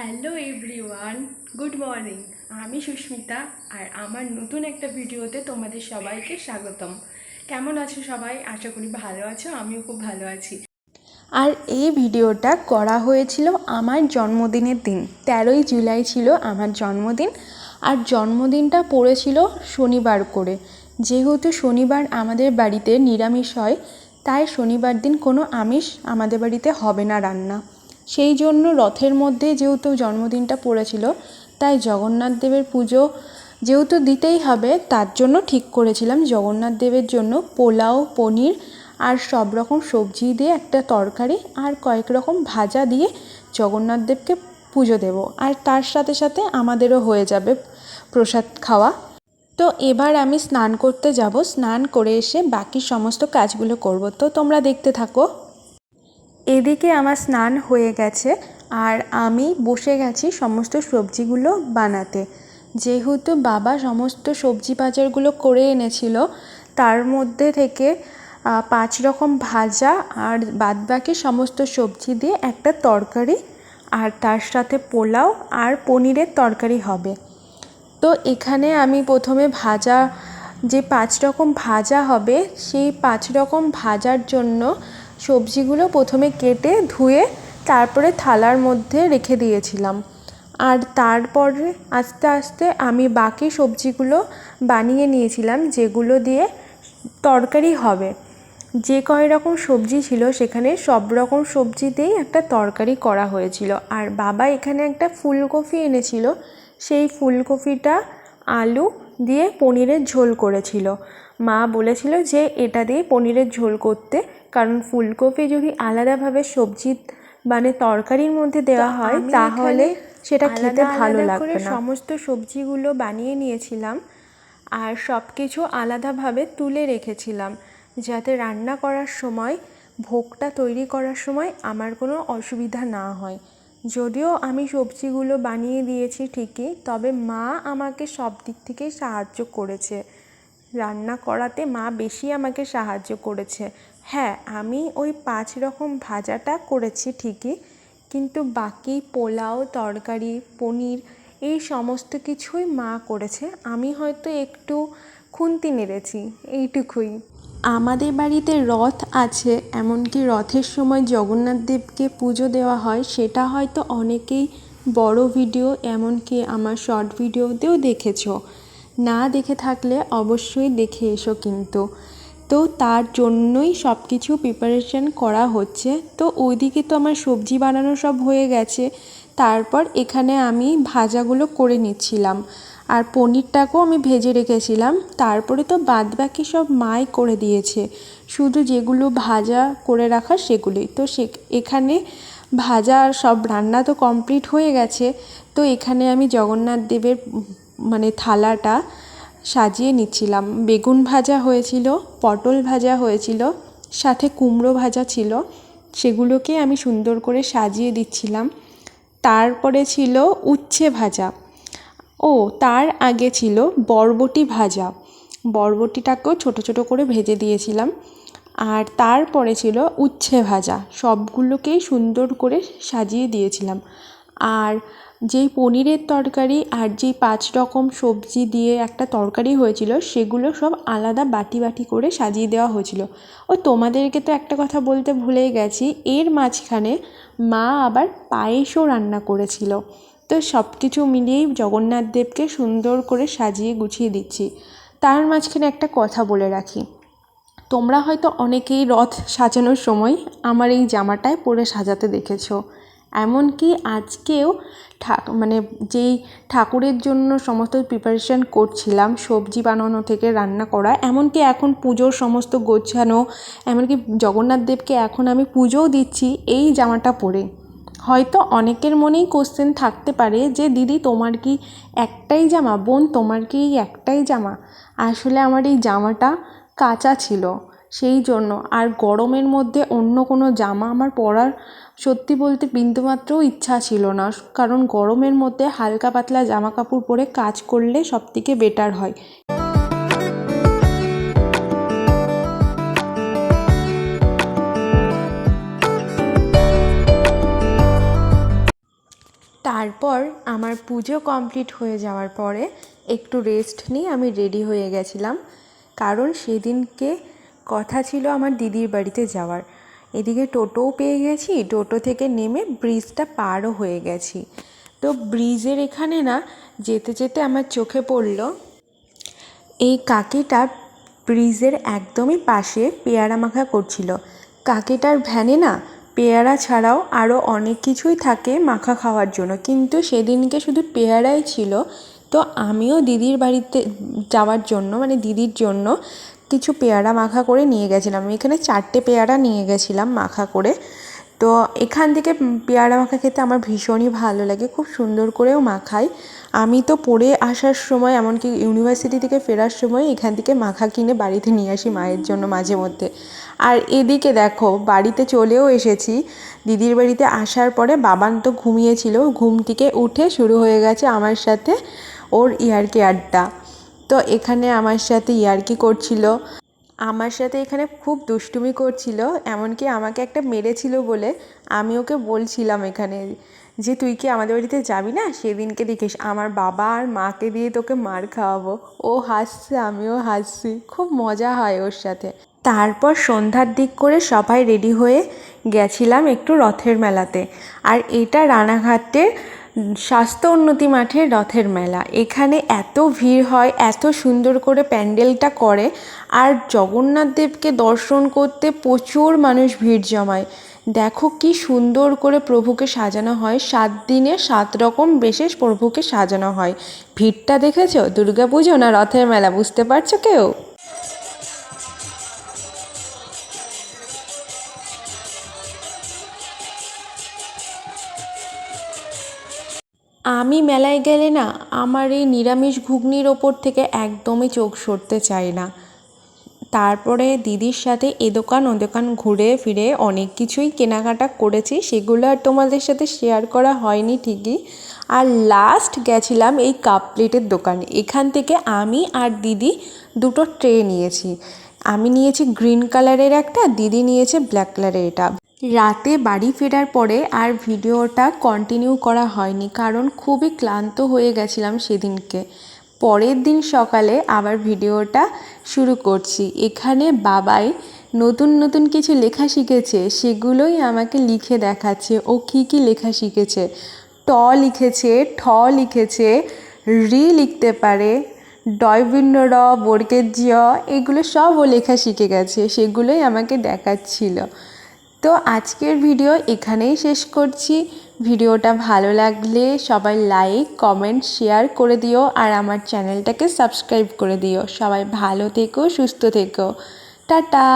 Hello everyone good morning আমি সুস্মিতা আর আমার নতুন একটা ভিডিওতে তোমাদের সবাইকে স্বাগতম। কেমন আছো সবাই? আশা করি ভালো আছো, আমিও খুব ভালো আছি। আর এই ভিডিওটা করা হয়েছিল আমার জন্মদিনের দিন। তেরোই জুলাই ছিল আমার জন্মদিন আর জন্মদিনটা পড়েছিল শনিবার করে। যেহেতু শনিবার আমাদের বাড়িতে নিরামিষ হয়, তাই শনিবার দিন কোনো আমিষ আমাদের বাড়িতে হবে না রান্না। সেই জন্য রথের মধ্যে যেহেতু জন্মদিনটা পড়েছিল, তাই জগন্নাথ দেবের পুজো যেহেতু দিতেই হবে, তার জন্য ঠিক করেছিলাম জগন্নাথ দেবের জন্য পোলাও, পনির আর সব রকম সবজি দিয়ে একটা তরকারি আর কয়েক রকম ভাজা দিয়ে জগন্নাথ দেবকে পুজো দেব। আর তার সাথে সাথে আমাদেরও হয়ে যাবে প্রসাদ খাওয়া। তো এবার আমি স্নান করতে যাব। স্নান করে এসে বাকি সমস্ত কাজগুলো করব। তো তোমরা দেখতে থাকো। এদিকে আমার স্নান হয়ে গেছে আর আমি বসে গেছি সমস্ত সবজিগুলো বানাতে। যেহেতু বাবা সমস্ত সবজি বাজারগুলো করে এনেছিল, তার মধ্যে থেকে পাঁচ রকম ভাজা আর বাদবাকি সমস্ত সবজি দিয়ে একটা তরকারি আর তার সাথে পোলাও আর পনিরের তরকারি হবে। তো এখানে আমি প্রথমে ভাজা, যে পাঁচ রকম ভাজা হবে, সেই পাঁচ রকম ভাজার জন্য সবজিগুলো প্রথমে কেটে ধুয়ে তারপরে থালার মধ্যে রেখে দিয়েছিলাম। আর তারপরে আস্তে আস্তে আমি বাকি সবজিগুলো বানিয়ে নিয়েছিলাম, যেগুলো দিয়ে তরকারি হবে। যে কয় রকম সবজি ছিল, সেখানে সব রকম সবজি দিয়েই একটা তরকারি করা হয়েছিল। আর বাবা এখানে একটা ফুলকপি এনেছিল। সেই ফুলকপিটা, আলু দিয়ে পনিরের ঝোল করেছিল। মা বলেছিল যে এটা দিয়ে পনিরের ঝোল করতে কারণ ফুলকপি যদি আলাদাভাবে সবজি মানে তরকারির মধ্যে দেওয়া হয় তাহলে সেটা খেতে ভালো লাগবে না। সমস্ত সবজিগুলো বানিয়ে নিয়েছিলাম আর সব কিছু আলাদাভাবে তুলে রেখেছিলাম যাতে রান্না করার সময় ভোগটা তৈরি করার সময় আমার কোনো অসুবিধা না হয়। যদিও আমি সবজিগুলো বানিয়ে দিয়েছি ঠিকই, তবে মা আমাকে সব দিক থেকেই সাহায্য করেছে। রান্না করাতে মা বেশি আমাকে সাহায্য করেছে। হ্যাঁ আমি ওই পাঁচ রকম ভাজাটা করেছি ঠিকই, কিন্তু বাকি পোলাও, তরকারি, পনির এই সমস্ত কিছুই মা করেছে। আমি হয়তো একটু খুন্তি নেড়েছি, এইটুকুই। আমাদের বাড়িতে রথ আছে, এমনকি রথের সময় জগন্নাথ দেবকে পুজো দেওয়া হয়, সেটা হয়তো অনেকেই বড় ভিডিও, এমনকি আমার শর্ট ভিডিওতেও দেখেছ। না দেখে থাকলে অবশ্যই দেখে এসো কিন্তু। তো তার জন্যই সব কিছু প্রিপারেশন করা হচ্ছে। তো ওইদিকে তো আমার সবজি বানানো সব হয়ে গেছে। তারপর এখানে আমি ভাজাগুলো করে নিচ্ছিলাম। আর পনিরটাকেও আমি ভেজে রেখেছিলাম। তারপরে তো বাদবাকি সব মাই করে দিয়েছে। শুধু যেগুলো ভাজা করে রাখা সেগুলোই। তো সে এখানে ভাজা সব রান্না তো কমপ্লিট হয়ে গেছে। তো এখানে আমি জগন্নাথ দেবের মানে থালাটা সাজিয়ে নিচ্ছিলাম। বেগুন ভাজা হয়েছিল, পটল ভাজা হয়েছিল, সাথে কুমড়ো ভাজা ছিল। সেগুলোকে আমি সুন্দর করে সাজিয়ে দিচ্ছিলাম। তারপরে ছিল উচ্ছে ভাজা। ও, তার আগে ছিল বরবটি ভাজা। বরবটিটাকেও ছোট ছোট করে ভেজে দিয়েছিলাম। আর তারপরে ছিল উচ্ছে ভাজা। সবগুলোকেই সুন্দর করে সাজিয়ে দিয়েছিলাম। আর যেই পনিরের তরকারি আর যেই পাঁচ রকম সবজি দিয়ে একটা তরকারি হয়েছিল, সেগুলো সব আলাদা বাটি বাটি করে সাজিয়ে দেওয়া হয়েছিল। ও, তোমাদেরকে তো একটা কথা বলতে ভুলেই গেছি। এর মাঝখানে মা আবার পায়েসও রান্না করেছিল। তো সব কিছু মিলিয়েই জগন্নাথ দেবকে সুন্দর করে সাজিয়ে গুছিয়ে দিচ্ছি। তার মাঝখানে একটা কথা বলে রাখি। তোমরা হয়তো অনেকেই রথ সাজানোর সময় আমার এই জামাটায় পরে সাজাতে দেখেছ। এমনকি আজকেও ঠা মানে যেই ঠাকুরের জন্য সমস্ত প্রিপারেশন করছিলাম, সবজি বানানো থেকে রান্না করা, এমনকি এখন পুজোর সমস্ত গোছানো, এমনকি জগন্নাথ দেবকে এখন আমি পুজোও দিচ্ছি এই জামাটা পরে। হয়তো অনেকের মনেই কোশ্চেন থাকতে পারে যে, দিদি, তোমার কি একটাই জামা? বোন, তোমার কি এই একটাই জামা? আসলে আমার এই জামাটা কাঁচা ছিল সেই জন্য। আর গরমের মধ্যে অন্য কোনো জামা আমার পরার সত্যি বলতে বিন্দুমাত্রও ইচ্ছা ছিল না। কারণ গরমের মধ্যে হালকা পাতলা জামা কাপড় পরে কাজ করলে সবথেকে বেটার হয়। তারপর আমার পুজো কমপ্লিট হয়ে যাওয়ার পরে একটু রেস্ট নিয়ে আমি রেডি হয়ে গেছিলাম। কারণ সেদিনকে কথা ছিল আমার দিদির বাড়িতে যাওয়ার। এদিকে টোটোও পেয়ে গেছি, টোটো থেকে নেমে ব্রিজটা পারও হয়ে গেছি। তো ব্রিজের এখানে না, যেতে যেতে আমার চোখে পড়ল, এই কাকিটা ব্রিজের একদমই পাশে পেয়ারা মাখা করছিল। কাকিটার ভ্যানে না পেয়ারা ছাড়াও আরও অনেক কিছুই থাকে মাখা খাওয়ার জন্য। কিন্তু সেদিনকে শুধু পেয়ারাই ছিল। তো আমিও দিদির বাড়িতে যাওয়ার জন্য মানে দিদির জন্য কিছু পেয়ারা মাখা করে নিয়ে গেছিলাম। আমি এখানে চারটে পেয়ারা নিয়ে গেছিলাম মাখা করে। তো এখান থেকে পেয়ারা মাখা খেতে আমার ভীষণই ভালো লাগে। খুব সুন্দর করেও মাখাই। আমি তো পড়ে আসার সময়, এমনকি ইউনিভার্সিটি থেকে ফেরার সময় এখান থেকে মাখা কিনে বাড়িতে নিয়ে আসি মায়ের জন্য মাঝে মধ্যে। আর এদিকে দেখো, বাড়িতে চলেও এসেছি। দিদির বাড়িতে আসার পরে বাবান তো ঘুমিয়েছিল। ঘুম থেকে উঠে শুরু হয়ে গেছে আমার সাথে ওর ইয়ার্কি আড্ডা তো এখানে আমার সাথে ইয়ার্কি করছিল? আমার সাথে এখানে খুব দুষ্টুমি করছিল, এমনকি আমাকে একটা মেরেছিল বলে আমি ওকে বলছিলাম এখানে। যে তুই কি আমাদের বাড়িতে যাবি না? সেদিনকে দেখিস আমার বাবা আর মাকে দিয়ে তোকে মার খাওয়াবো। ও হাসছে, আমিও হাসছি। খুব মজা হয় ওর সাথে। তারপর সন্ধ্যার দিক করে সবাই রেডি হয়ে গেছিলাম একটু রথের মেলাতে। আর এটা রানাঘাটের স্বাস্থ্য উন্নতি মাঠে রথের মেলা। এখানে এত ভিড় হয়, এত সুন্দর করে প্যান্ডেলটা করে, আর জগন্নাথ দেবকে দর্শন করতে প্রচুর মানুষ ভিড় জমায়। দেখো কি সুন্দর করে প্রভুকে সাজানো হয়, সাত দিনে সাত রকম বিশেষ প্রভুকে সাজানো হয়। ভিড়টা দেখেছ? দুর্গাপুজো না রথের মেলা, বুঝতে পারছ কেউ? আমি মেলায় গেলে না, আমার এই নিরামিষ ঘুগনির ওপর থেকে একদমই চোখ সরতে চায় না। তারপরে দিদির সাথে এ দোকান ও দোকান ঘুরে ফিরে অনেক কিছুই কেনাকাটা করেছি, সেগুলো আর তোমাদের সাথে শেয়ার করা হয়নি ঠিকই। আর লাস্ট গেছিলাম এই কাপ প্লেটের দোকানে, এখান থেকে আমি আর দিদি দুটো ট্রে নিয়েছি। আমি নিয়েছি গ্রিন কালারের একটা, দিদি নিয়েছে ব্ল্যাক কালারের এটা। রাতে বাড়ি ফেরার পরে আর ভিডিওটা কন্টিনিউ করা হয়নি, কারণ খুবই ক্লান্ত হয়ে গেছিলাম সেদিনকে। পরের দিন সকালে আবার ভিডিওটা শুরু করছি। এখানে বাবাই নতুন নতুন কিছু লেখা শিখেছে, সেগুলোই আমাকে লিখে দেখাচ্ছে। ও কী কী লেখা শিখেছে? ট লিখেছে, ঠ লিখেছে, রি লিখতে পারে ডয়বিন্ন র বর্গের জ এগুলো সব ও লেখা শিখে গেছে, সেগুলোই আমাকে দেখাচ্ছিল। তো আজকের ভিডিও এখানেই শেষ করছি। ভিডিওটা ভালো লাগলে সবাই লাইক কমেন্ট শেয়ার করে দিও আর আমার চ্যানেলটাকে সাবস্ক্রাইব করে দিও। সবাই ভালো থেকো, সুস্থ থেকো। টাটা!